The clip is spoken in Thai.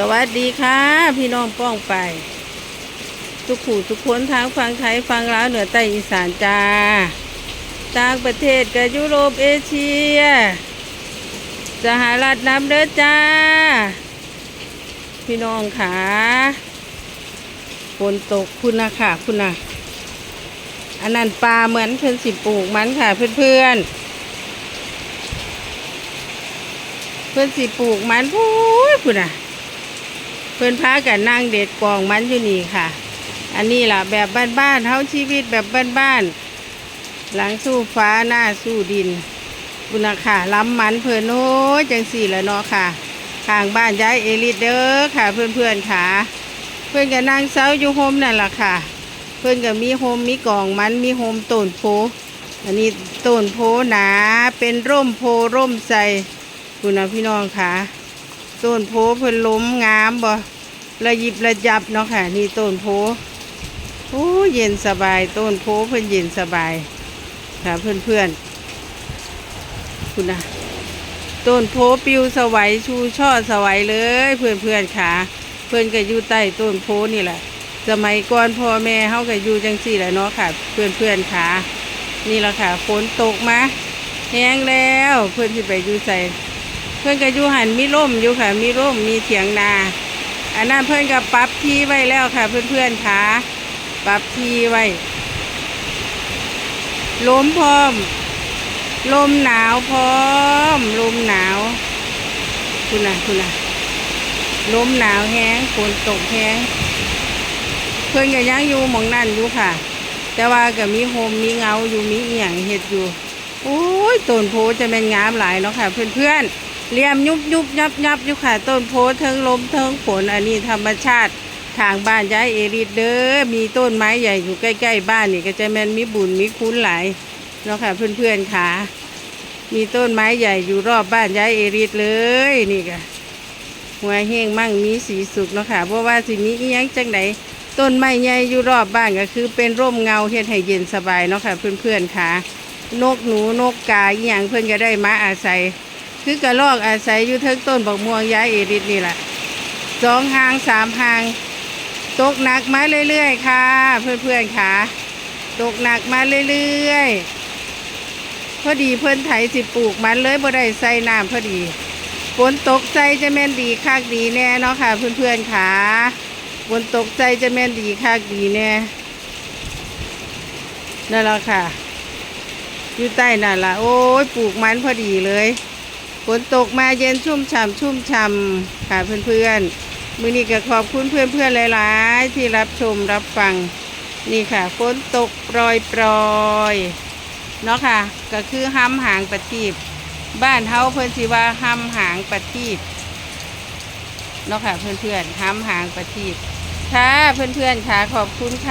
สวัสดีค่ะ พี่น้องป้องไป ทุกขู่ทุกคนทางฟังไทยฟังลาวเหนือใต้อีสานจ้าต่างประเทศกับยุโรปเอเชีย สหรัฐน้ำเด้อจ้า พี่น้องค่ะฝนตกคุณนะค่ะ คุณนะอันนั้นปลาเหมือนเพิ่นสิปลูกมันค่ะเพื่อนๆเพื่อนสิปลูกมันพูดคุณน่ะ เพื่อนพากันนั่งเด็ดกองมันอยู่นี่ค่ะ อันนี้ล่ะแบบบ้านๆเฮาชีวิตแบบบ้านๆหลังสู้ฟ้าหน้าสู้ดินคุณน่ะค่ะล้ำมันเพื่อนโอ้จังสี่ละเนาะค่ะข้างบ้านย้ายเอลิเด้อค่ะ เพื่อนๆค่ะ เพื่อนก็นั่งเซาอยู่โฮมนั่นล่ะค่ะ เพื่อนก็มีโฮมมีกองมันมีโฮมต้นโพอันนี้ต้นโพหนาเป็นร่มโพร่มใสคุณนะพี่น้องค่ะ ต้นโพเพิ่นล้มงามบ่ระยิบระยับเนาะค่ะ นี่ต้นโพโอ้เย็นสบายต้นโพเพิ่นเย็นสบายค่ะเพื่อนๆคุณนะต้นโพปิวสวัยชูช่อสวัยเลยเพื่อนๆค่ะ เพื่อนก็อยู่ใต้ต้นโพนี่แหละสมัยก่อนพ่อแม่เฮาก็อยู่จังสี่แหละเนาะค่ะ เพื่อนๆค่ะ นี่แหละค่ะฝนตกมาแห้งแล้วเพื่อนที่ไปอยู่ใส่ เพื่อนก็อยู่หันมีร่มอยู่ค่ะ มีร่มมีเถียงนา อันนั้นเพื่อนก็ปรับที่ไว้แล้วค่ะ เพื่อนๆค่ะปรับที่ไว้ลมพร้อม ลมหนาวพร้อม ลมหนาวคุณน่ะคุณน่ะลมหนาวแห้งฝนตกแห้งเพื่อนก็ยังอยู่หมองนั่นอยู่ค่ะ แต่ว่าก็มีโฮมมีเงาอยู่มีเอียงเห็ดอยู่โอ้ยต้นโพจะเป็นงามหลายเนาะค่ะ เพื่อนๆ เรียมยุบยุบยับยับอยู่ค่ะ ต้นโพเทิงลมเทิงฝนอันนี้ธรรมชาติทางบ้านย้ายเอริดเด้อมีต้นไม้ใหญ่อยู่ใกล้ ๆ บ้านนี่ก็จะแมนมีบุญมีคุณหลายเนาะค่ะเพื่อนๆค่ะ มีต้นไม้ใหญ่อยู่รอบบ้านย้ายเอริดเลยนี่ค่ะหัวเฮงมั่งมีสีสุขเนาะค่ะเพราะว่าสิมีอีหยังจังไหนต้นไม้ใหญ่อยู่รอบบ้านก็คือ เป็นร่มเงาเฮ็ดให้เย็นสบายเนาะค่ะเพื่อนๆค่ะ นกหนูนกกาอหย่างเพื่อนก็ได้มาอาศัย คือกระลอกอาศัยอยู่เทิงต้นบักม่วงย้ายเอริดนี่แหละสองหางสามหาง ตกหนักมาเรื่อยๆค่ะ เพื่อนๆค่ะ ตกหนักมาเรื่อยๆ พอดีเพื่อนไถสิปลูกมันเลยบ่ได้ใส่น้ำพอดีฝนตกใจจะแม่นดีคักดีแน่เนาะค่ะ เพื่อนๆค่ะฝนตกใจจะแม่นดีคักดีแน่นั่นแหละค่ะ อยู่ใต้นั่นละโอ้ยปลูกมันพอดีเลย ฝนตกมาเย็นชุ่มฉ่ำชุ่มฉ่ำค่ะเพื่อนๆมือนี้ก็ขอบคุณเพื่อนๆหลายๆ ที่รับชมรับฟังนี่ค่ะฝนตกปรอยปรอยเนาะค่ะ ก็คือห้ำหางประทีบ้านเฮาเพื่อนสิว่าห้ำหางประทีปเนาะค่ะเพื่อนๆห้ำหางประทีค่ะเพื่อนๆค่ะขอบคุณค่ะ